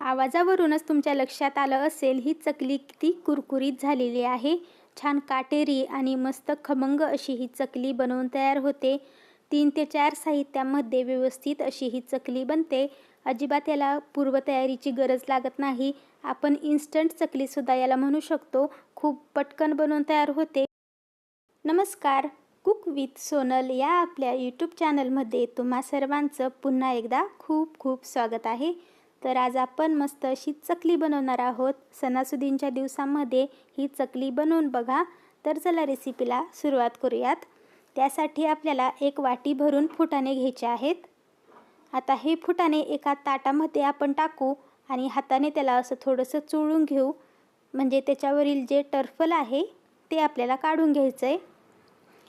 आवाजावरूनच तुमच्या लक्षात आलं असेल ही चकली किती कुरकुरीत झालेली आहे. छान काटेरी आणि मस्त खमंग अशी ही चकली बनवून तयार होते. तीन ते चार साहित्यामध्ये व्यवस्थित अशी ही चकली बनते. अजिबात याला पूर्वतयारीची गरज लागत नाही. आपण इन्स्टंट चकलीसुद्धा याला म्हणू शकतो. खूप पटकन बनवून तयार होते. नमस्कार कुक विथ सोनल या आपल्या यूट्यूब चॅनलमध्ये तुम्हा सर्वांचं पुन्हा एकदा खूप खूप स्वागत आहे. तर आज आपण मस्त अशी चकली बनवणार आहोत. सणासुदींच्या दिवसामध्ये ही चकली बनवून बघा. तर चला रेसिपीला सुरुवात करूयात. त्यासाठी आपल्याला एक वाटी भरून फुटाणे घ्यायचे आहेत. आता हे फुटाणे एका ताटामध्ये आपण टाकू आणि हाताने त्याला असं थोडंसं चोळून घेऊ. म्हणजे त्याच्यावरील जे टर्फल आहे ते आपल्याला काढून घ्यायचं आहे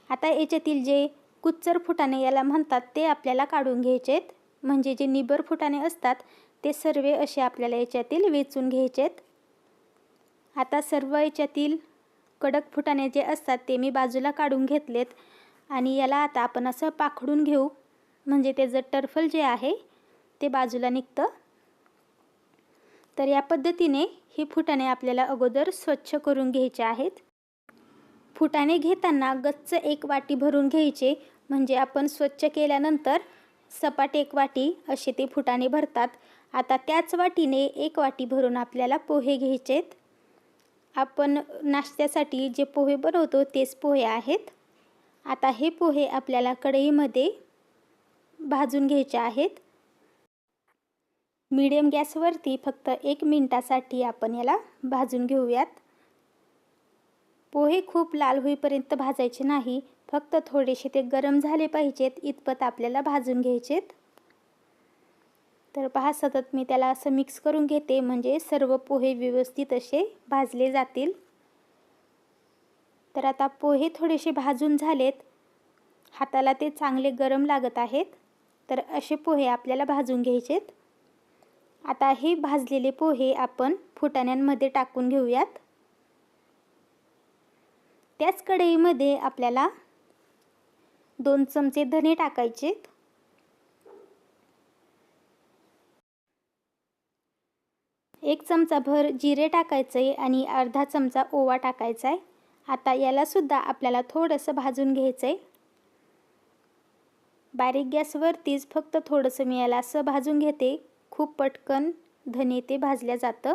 आता याच्यातील जे कुच्चर फुटाणे याला म्हणतात ते आपल्याला काढून घ्यायचे आहेत म्हणजे जे निबर फुटाणे असतात ते सर्व असे आपल्याला याच्यातील वेचून घ्यायचे आहेत आता सर्व याच्यातील कडक फुटाणे जे असतात ते मी बाजूला काढून घेतलेत आणि याला आता आपण असं पाखडून घेऊ. म्हणजे त्याचं टर्फल जे आहे ते बाजूला निघतं. तर या पद्धतीने ही फुटाणे आपल्याला अगोदर स्वच्छ करून घ्यायचे आहेत. फुटाणे घेताना गच्च एक वाटी भरून घ्यायचे. म्हणजे आपण स्वच्छ केल्यानंतर सपाट एक वाटी असे ते फुटाने भरतात. आता त्याच वाटीने एक वाटी भरून आपल्याला पोहे घ्यायचेत. आपण नाश्त्यासाठी जे पोहे बनवतो तेच पोहे आहेत. आता हे पोहे आपल्याला कढईमध्ये भाजून घ्यायचे आहेत. मीडियम गॅसवरती फक्त एक मिनटासाठी आपण याला भाजून घेऊयात. पोहे खूप लाल होईपर्यंत भाजायचे नाही फक्त थोडेसे ते गरम झाले पाहिजेत इतपत आपल्याला भाजून घ्यायचेत. तर पहा सतत मी त्याला असं मिक्स करून घेते म्हणजे सर्व पोहे व्यवस्थित असे भाजले जातील. तर आता पोहे थोडेसे भाजून झालेत. हाताला ते चांगले गरम लागत आहेत. तर असे पोहे आपल्याला भाजून घ्यायचेत. आता हे भाजलेले पोहे आपण फुटाण्यांमध्ये टाकून घेऊयात. त्याच कढईमध्ये आपल्याला दोन चमचे धने टाकायचेत एक चमचा भर जिरे टाकायचं आहे आणि अर्धा चमचा ओवा टाकायचा आहे. आता यालासुद्धा आपल्याला थोडंसं भाजून घ्यायचं आहे. बारीक गॅसवरतीच फक्त थोडंसं मी याला असं भाजून घेते. खूप पटकन धने ते भाजल्या जातं.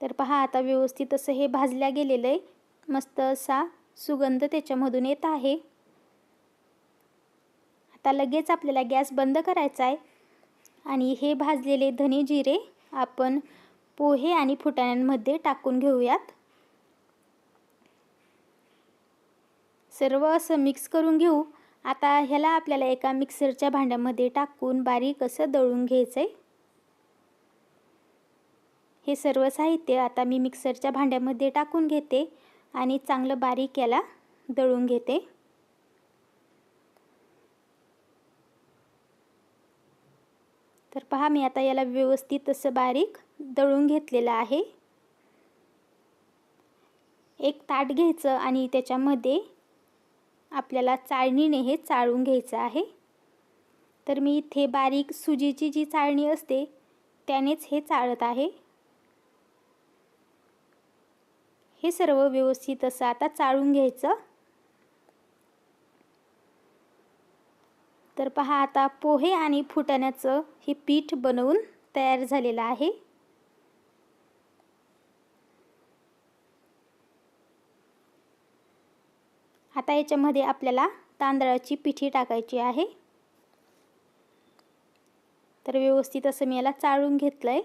तर पहा आता व्यवस्थित असं हे भाजल्या गेलेलं आहे. मस्त असा सुगंध त्याच्यामधून येत आहे. आता लगेच आपल्याला गॅस बंद करायचा आहे. आणि हे भाजलेले धने जिरे आपण पोहे आणि फुटाण्यांमध्ये टाकून घेऊयात. सर्व असं मिक्स करून घेऊ. आता ह्याला आपल्याला एका मिक्सरच्या भांड्यामध्ये टाकून बारीक असं दळून घ्यायचं आहे हे सर्व साहित्य आता मी मिक्सरच्या भांड्यामध्ये टाकून घेते. आणि चांगलं बारीक याला दळून घेते. तर पहा मी आता याला व्यवस्थित असं बारीक दळून घेतलेलं आहे. एक ताट घ्यायचं आणि त्याच्यामध्ये आपल्याला चाळणीने हे चाळून घ्यायचं आहे. तर मी इथे बारीक सुजीची जी चाळणी असते त्यानेच हे चाळत आहे. हे सर्व व्यवस्थित असं आता चाळून घ्यायचं. तर पहा आता पोहे आणि फुटाण्याचं हे पीठ बनवून तयार झालेलं आहे. आता याच्यामध्ये आपल्याला तांदळाची पिठी टाकायची आहे. तर व्यवस्थित असं मी याला चाळून घेतलं आहे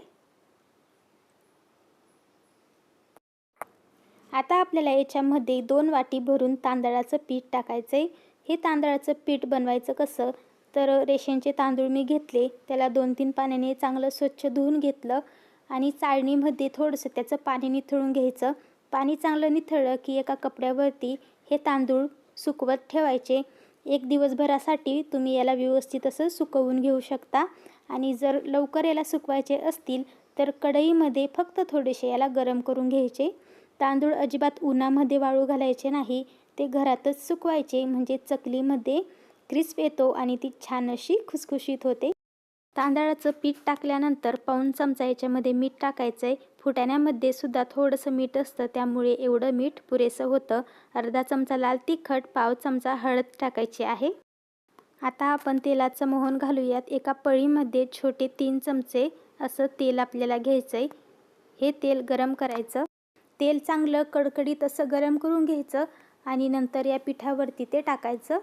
आता आपल्याला याच्यामध्ये दोन वाटी भरून तांदळाचं पीठ टाकायचं आहे हे तांदळाचं पीठ बनवायचं कसं? तर रेशनचे तांदूळ मी घेतले. त्याला दोन तीन पाण्याने चांगलं स्वच्छ धुवून घेतलं आणि चाळणीमध्ये थोडंसं त्याचं पाणी निथळून घ्यायचं. पाणी चांगलं निथळलं की एका कपड्यावरती हे तांदूळ सुकवत ठेवायचे. एक दिवसभरासाठी तुम्ही याला व्यवस्थित असं सुकवून घेऊ शकता. आणि जर लवकर याला सुकवायचे असतील तर कढईमध्ये फक्त थोडेसे याला गरम करून घ्यायचे. तांदूळ अजिबात उन्हामध्ये वाळू घालायचे नाही ते घरातच सुकवायचे म्हणजे चकलीमध्ये क्रिस्प येतो आणि ती छान अशी खुसखुशीत होते. तांदळाचं पीठ टाकल्यानंतर पाऊण चमचा याच्यामध्ये मीठ टाकायचं आहे फुटाण्यामध्ये सुद्धा थोडंसं मीठ असतं त्यामुळे एवढं मीठ पुरेसं होतं. अर्धा चमचा लाल तिखट पाव चमचा हळद टाकायची आहे. आता आपण तेलाचं मोहन घालूयात. एका पळीमध्ये छोटे तीन चमचे असं तेल आपल्याला घ्यायचं आहे हे तेल गरम करायचं. तेल चांगलं कडकडीत असं गरम करून घ्यायचं आणि नंतर या पिठावरती ते टाकायचं.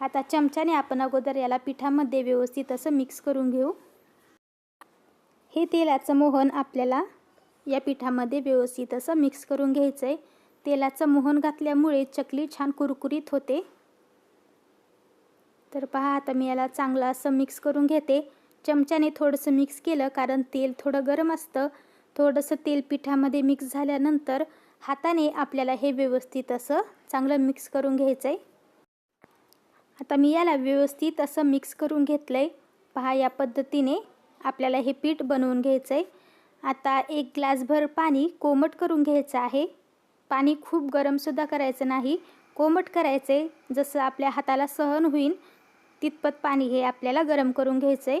आता चमच्याने आपण अगोदर याला पिठामध्ये व्यवस्थित असं मिक्स करून घेऊ. हे तेलाचं मोहन आपल्याला या पिठामध्ये व्यवस्थित असं मिक्स करून घ्यायचं आहे तेलाचं मोहन घातल्यामुळे चकली छान कुरकुरीत होते. तर पहा आता मी याला चांगलं असं मिक्स करून घेते. चमच्याने थोडंसं मिक्स केलं कारण तेल थोडं गरम असतं. थोडंसं तेल पिठामध्ये मिक्स झाल्यानंतर हाताने आपल्याला हे व्यवस्थित असं चांगलं मिक्स करून घ्यायचं आहे आता मी याला व्यवस्थित असं मिक्स करून घेतलं आहे पहा या पद्धतीने आपल्याला हे पीठ बनवून घ्यायचं आहे आता एक ग्लासभर पाणी कोमट करून घ्यायचं आहे. पाणी खूप गरमसुद्धा करायचं नाही. कोमट करायचं आहे जसं आपल्या हाताला सहन होईल तितपत पाणी हे आपल्याला गरम करून घ्यायचं आहे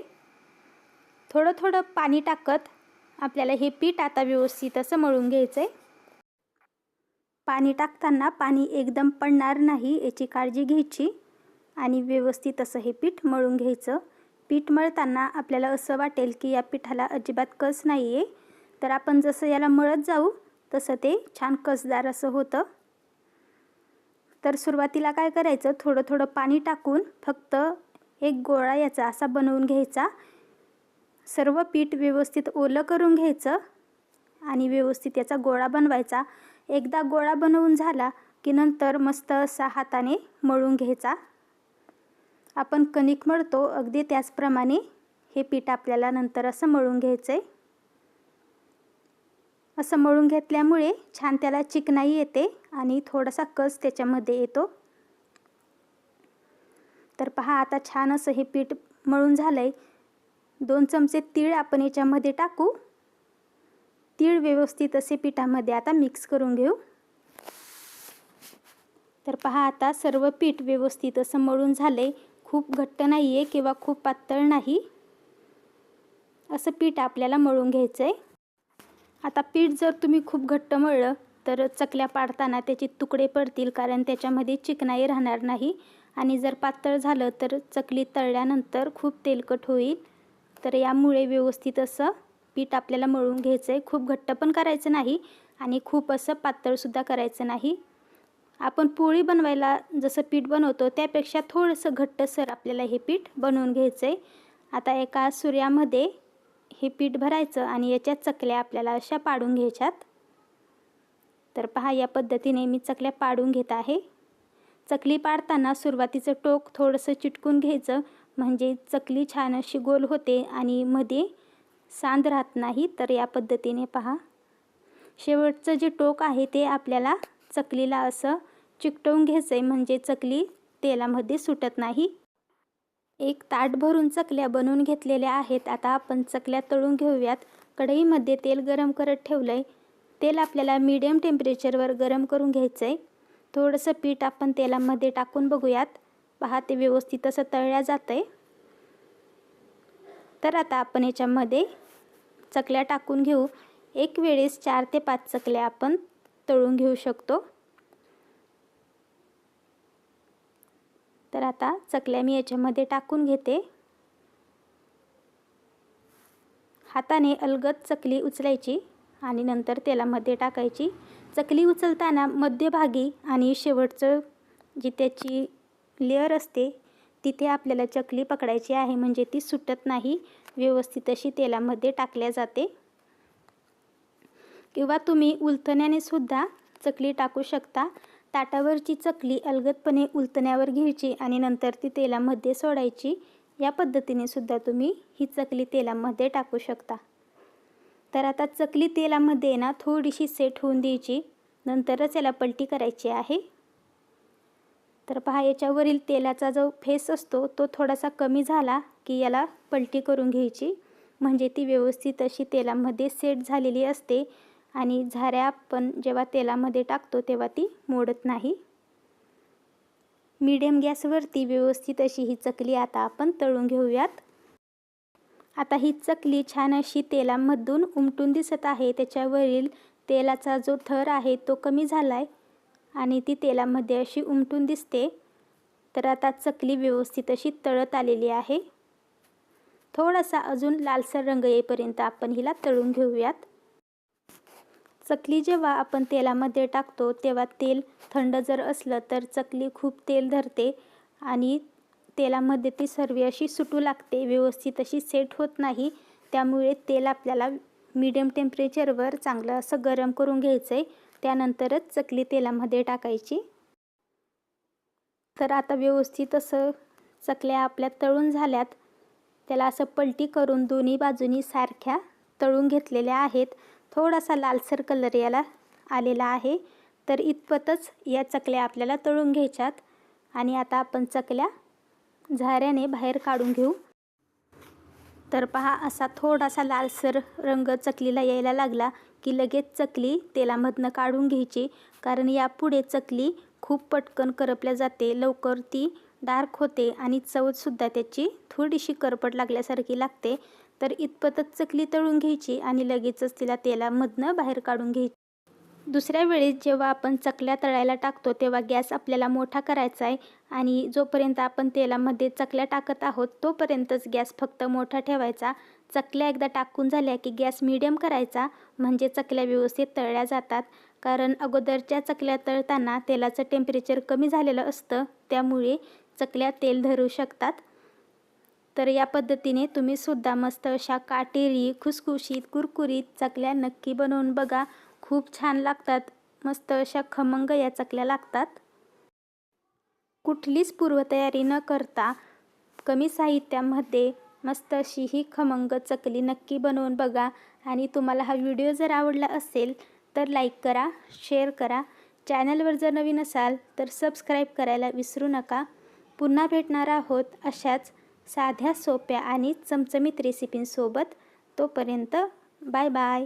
थोडं थोडं पाणी टाकत आपल्याला हे पीठ आता व्यवस्थित असं मळून घ्यायचं आहे पाणी टाकताना पाणी एकदम पडणार नाही याची काळजी घ्यायची आणि व्यवस्थित असं हे पीठ मळून घ्यायचं. पीठ मळताना आपल्याला असं वाटेल की या पिठाला अजिबात कस नाही आहे तर आपण जसं याला मळत जाऊ तसं ते छान कसदार असं होतं. तर सुरुवातीला काय करायचं थोडं थोडं पाणी टाकून फक्त एक गोळा याचा असा बनवून घ्यायचा. सर्व पीठ व्यवस्थित ओलं करून घ्यायचं आणि व्यवस्थित याचा गोळा बनवायचा. एकदा गोळा बनवून झाला की नंतर मस्त असा हाताने मळून घ्यायचा. आपण कणिक मळतो अगदी त्याचप्रमाणे हे पीठ आपल्याला नंतर असं मळून घ्यायचं आहे असं मळून घेतल्यामुळे छान त्याला चिकनाई येते आणि थोडासा कस त्याच्यामध्ये येतो. तर पहा आता छान असं हे पीठ मळून झालं आहे दोन चमचे तीळ आपण याच्यामध्ये टाकू. तीळ व्यवस्थित असे पिठामध्ये आता मिक्स करून घेऊ. तर पहा आता सर्व पीठ व्यवस्थित असं मळून झाले. खूप घट्ट नाही आहे किंवा खूप पातळ नाही. असं पीठ आपल्याला मळून घ्यायचं आहे आता पीठ जर तुम्ही खूप घट्ट मळलं तर चकल्या पाडताना त्याचे तुकडे पडतील कारण त्याच्यामध्ये चिकनाई राहणार नाही. आणि जर पातळ झालं तर चकली तळल्यानंतर खूप तेलकट होईल. तर यामुळे व्यवस्थित असं पीठ आपल्याला मळून घ्यायचं आहे खूप घट्ट पण करायचं नाही आणि खूप असं पातळसुद्धा करायचं नाही. आपण पोळी बनवायला जसं पीठ बनवतो त्यापेक्षा थोडंसं घट्टसर आपल्याला हे पीठ बनवून घ्यायचं आहे आता एका सूर्यामध्ये हे पीठ भरायचं आणि याच्या चकल्या आपल्याला अशा पाडून घ्यायच्यात. तर पहा या पद्धतीने मी चकल्या पाडून घेत आहे. चकली पाडताना सुरुवातीचं टोक थोडंसं चिटकून घ्यायचं म्हणजे चकली छान अशी गोल होते आणि मध्ये सांद राहत नाही तर या पद्धतीने पहा. शेवटचं जे टोक आहे ते आपल्याला चकलीला असं चिकटवून घ्यायचं आहे म्हणजे चकली तेलामध्ये सुटत नाही. एक ताट भरून चकल्या बनवून घेतलेल्या आहेत. आता आपण चकल्या तळून घेऊयात. कढईमध्ये तेल गरम करत ठेवलं आहे तेल आपल्याला मीडियम टेम्परेचरवर गरम करून घ्यायचं आहे थोडंसं पीठ आपण तेलामध्ये टाकून बघूयात. पहा ते व्यवस्थित असं तळल्या जातं आहे तर आता आपण याच्यामध्ये चकल्या टाकून घेऊ. एक वेळेस चार ते पाच चकल्या आपण तळून घेऊ शकतो. तर आता चकल्या मी याच्यामध्ये टाकून घेते. हाताने अलगद चकली उचलायची आणि नंतर तेलामध्ये टाकायची. चकली उचलताना मध्यभागी आणि शेवटचं जी त्याची लेअर असते तिथे आपल्याला चकली पकडायची आहे म्हणजे ती सुटत नाही. व्यवस्थित अशी तेलामध्ये टाकल्या जाते. किंवा तुम्ही उलथण्याने सुद्धा चकली टाकू शकता. ताटावरची चकली अलगदपणे उलथण्यावर घ्यायची आणि नंतर ती तेलामध्ये सोडायची. या पद्धतीने सुद्धा तुम्ही ही चकली तेलामध्ये टाकू शकता. तर आता चकली तेलामध्ये ना थोडीशी सेट होऊन द्यायची. नंतरच याला पलटी करायची आहे. तर पहा याच्यावरील तेलाचा जो फेस असतो तो थोडासा कमी झाला की याला पलटी करून घ्यायची. म्हणजे ती व्यवस्थित अशी तेलामध्ये सेट झालेली असते आणि झाऱ्या आपण जेव्हा तेलामध्ये टाकतो तेव्हा ती मोडत नाही. मीडियम गॅसवरती व्यवस्थित अशी ही चकली आता आपण तळून घेऊयात. आता ही चकली छान अशी तेलामधून उमटून दिसत आहे. त्याच्यावरील तेलाचा जो थर आहे तो कमी झाला आहे आणि ती तेलामध्ये अशी उमटून दिसते. तर आता चकली व्यवस्थित अशी तळत आलेली आहे. थोडासा अजून लालसर रंग येईपर्यंत आपण हिला तळून घेऊयात. चकली जेव्हा आपण तेलामध्ये टाकतो तेव्हा तेल थंड जर असलं तर चकली खूप तेल धरते आणि तेलामध्ये ती सर्व अशी सुटू लागते. व्यवस्थित अशी सेट होत नाही. त्यामुळे तेल आपल्याला मीडियम टेम्परेचरवर चांगलं असं गरम करून घ्यायचं आहे त्यानंतरच चकली तेलामध्ये टाकायची. तर आता व्यवस्थित असं चकल्या आपल्या तळून झाल्यात. त्याला असं पलटी करून दोन्ही बाजूनी सारख्या तळून घेतलेल्या आहेत. थोडासा लालसर कलर याला आलेला आहे. तर इतपतच या चकल्या आपल्याला तळून घ्यायच्यात. आणि आता आपण चकल्या झाऱ्याने बाहेर काढून घेऊ. तर पहा असा थोडासा लालसर रंग चकलीला यायला लागला. की लगेच चकली तेलामधनं काढून घ्यायची कारण यापुढे चकली खूप पटकन करपल्या जाते. लवकर ती डार्क होते आणि चवसुद्धा त्याची थोडीशी करपट लागल्यासारखी लागते. तर इतपतच चकली तळून घ्यायची आणि लगेचच तिला तेलामधनं बाहेर काढून घ्यायची. दुसऱ्या वेळेस जेव्हा आपण चकल्या तळायला टाकतो तेव्हा गॅस आपल्याला मोठा करायचा आहे आणि जोपर्यंत आपण तेलामध्ये चकल्या टाकत आहोत तोपर्यंतच गॅस फक्त मोठा ठेवायचा. चकल्या एकदा टाकून झाल्या की गॅस मिडियम करायचा म्हणजे चकल्या व्यवस्थित तळल्या जातात. कारण अगोदरच्या चकल्या तळताना तेलाचं टेम्परेचर कमी झालेलं असतं त्यामुळे चकल्या तेल धरू शकतात. तर या पद्धतीने तुम्ही सुद्धा मस्त अशा काटेरी खुसखुशीत कुरकुरीत चकल्या नक्की बनवून बघा. खूप छान लागतात. मस्त अशा खमंग या चकल्या लागतात. कुठलीच पूर्वतयारी न करता कमी साहित्यामध्ये मस्त अशी ही खमंग चकली नक्की बनवून बघा. आणि तुम्हाला हा व्हिडिओ जर आवडला असेल तर लाईक करा शेअर करा. चॅनलवर जर नवीन असाल तर सबस्क्राईब करायला विसरू नका. पुन्हा भेटणार आहोत अशाच साध्या सोप्या आणि चमचमीत रेसिपींसोबत तोपर्यंत बाय बाय